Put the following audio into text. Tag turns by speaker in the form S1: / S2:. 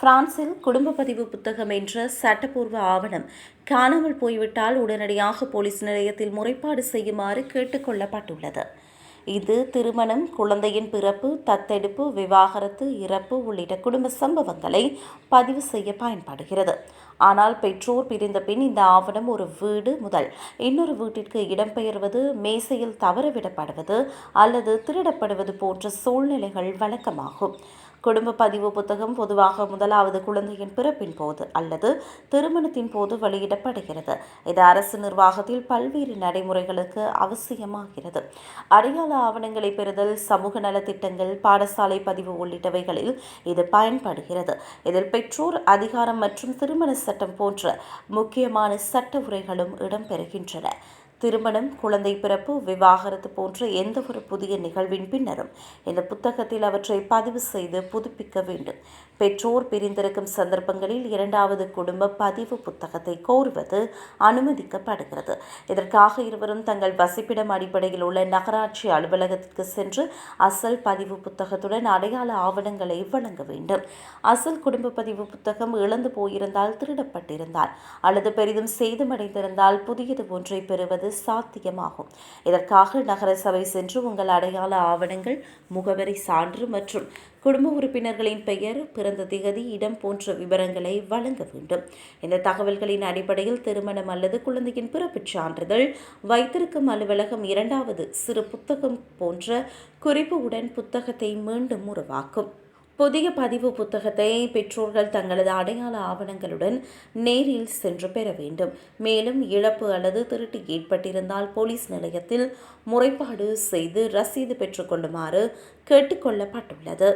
S1: பிரான்சில் குடும்ப பதிவு புத்தகம் என்ற சட்டப்பூர்வ ஆவணம் காணாமல் போய்விட்டால் உடனடியாக போலீஸ் நிலையத்தில் முறைப்பாடு செய்யுமாறு கேட்டுக்கொள்ளப்பட்டுள்ளது இது திருமணம் குழந்தையின் பிறப்பு தத்தெடுப்பு விவாகரத்து இறப்பு உள்ளிட்ட குடும்ப சம்பவங்களை பதிவு செய்ய பயன்படுகிறது. ஆனால் பெற்றோர் பிரிந்த பின் இந்த ஆவணம் ஒரு வீடு முதல் இன்னொரு வீட்டிற்கு இடம்பெயர்வது மேசையில் தவறவிடப்படுவது அல்லது திருடப்படுவது போன்ற சூழ்நிலைகள் வழக்கமாகும். குடும்ப பதிவு புத்தகம் பொதுவாக முதலாவது குழந்தையின் பிறப்பின் போது அல்லது திருமணத்தின் போது வெளியிடப்படுகிறது. இது அரசு நிர்வாகத்தில் பல்வேறு நடைமுறைகளுக்கு அவசியமாகிறது. அடையாள ஆவணங்களை பெறுதல் சமூக நலத்திட்டங்கள் பாடசாலை பதிவு உள்ளிட்டவைகளில் இது பயன்படுகிறது. இதில் பெற்றோர் அதிகாரம் மற்றும் திருமண சட்டம் போன்ற முக்கியமான சட்ட உரைகளும் இடம்பெறுகின்றன. திருமணம் குழந்தை பிறப்பு விவாகரத்து போன்ற எந்த ஒரு புதிய நிகழ்வின் பின்னரும் இந்த புத்தகத்தில் அவற்றை பதிவு செய்து புதுப்பிக்க வேண்டும். பெற்றோர் பிரிந்திருக்கும் சந்தர்ப்பங்களில் இரண்டாவது குடும்ப பதிவு புத்தகத்தை கோருவது அனுமதிக்கப்படுகிறது. இதற்காக இருவரும் தங்கள் வசிப்பிடம் அடிப்படையில் உள்ள நகராட்சி அலுவலகத்திற்கு சென்று அசல் பதிவு புத்தகத்துடன் அடையாள ஆவணங்களை வழங்க வேண்டும். அசல் குடும்ப பதிவு புத்தகம் இழந்து போயிருந்தால் திருடப்பட்டிருந்தால் அல்லது பெரிதும் சேதமடைந்திருந்தால் புதியது ஒன்றை பெறுவது சாத்தியமாகும். இதற்காக நகரசபை சென்று உங்கள் அடையாள ஆவணங்கள் முகவரி சான்று மற்றும் குடும்ப உறுப்பினர்களின் பெயர் பிறந்த திகதி இடம் போன்ற விவரங்களை வழங்க வேண்டும். இந்த தகவல்களின் அடிப்படையில் திருமணம் அல்லது குழந்தையின் பிறப்புச் சான்றிதழ் வைத்திருக்கும் அலுவலகம் இரண்டாவது சிறு புத்தகம் போன்ற குறிப்பு உடன் புத்தகத்தை மீண்டும் உருவாக்கும். புதிய பதிவு புத்தகத்தை பெற்றோர்கள் தங்களது அடையாள ஆவணங்களுடன் நேரில் சென்று பெற வேண்டும். மேலும் இழப்பு அல்லது திருட்டு ஏற்பட்டிருந்தால் போலீஸ் நிலையத்தில் முறைப்பாடு செய்து ரசீது பெற்றுக்கொள்ளுமாறு கேட்டுக்கொள்ளப்பட்டுள்ளது